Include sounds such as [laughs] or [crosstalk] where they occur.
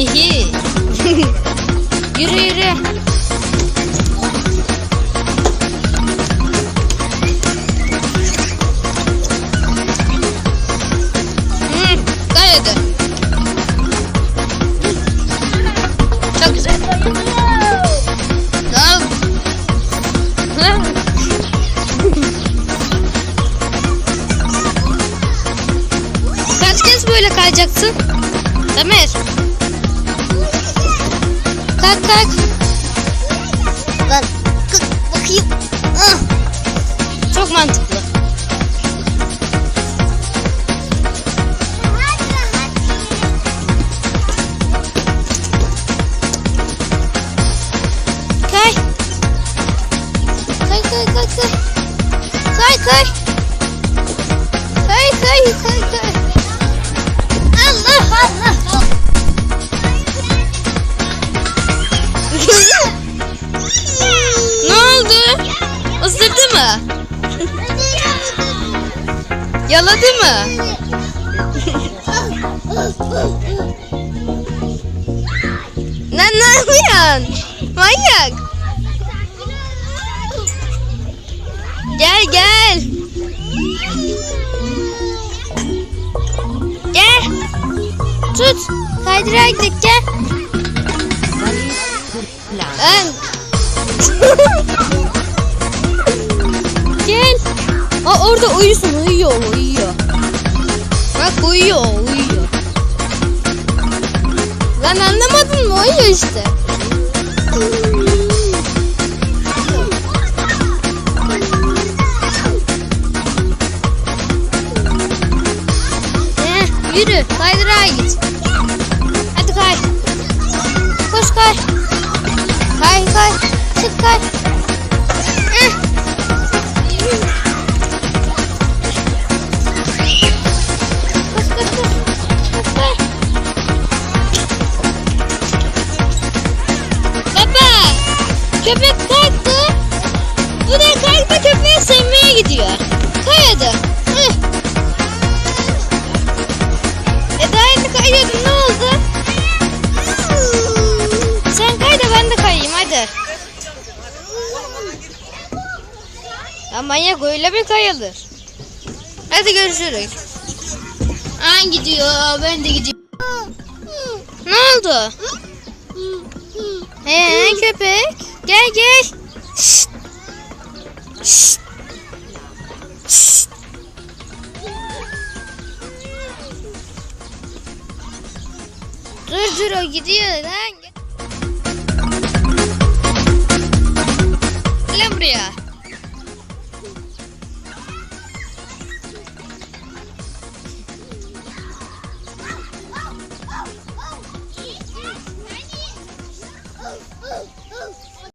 Yürü yürü. Hı, kaydı. Çok güzel. Tamam. Kaç kez böyle kayacaksın? Tamer. backpack Yaladı mı? Lan ne yapıyorsun? Manyak. Gel gel. Gel. Tut. Kaydırağa gidelim gel. Lan. [laughs] gel. Aa, orada uyusun uyuyor uyuyor. Uyuyor uyuyor. Lan anlamadın mı? Uyuyor işte. Eh, yürü kaydırağa git. Köpek kalktı. Bu da kalktı köpeği sevmeye gidiyor. Kay hadi. Heh. E daha kayıyordun ne oldu? Sen kay da ben de kayayım hadi. Ya manyak öyle bir kayılır. Hadi görüşürüz. An gidiyor ben de gidiyorum. Ne oldu? He köpek. Gel gel. Şşt. Şşt. Şşt. Dur dur o gidiyor lan.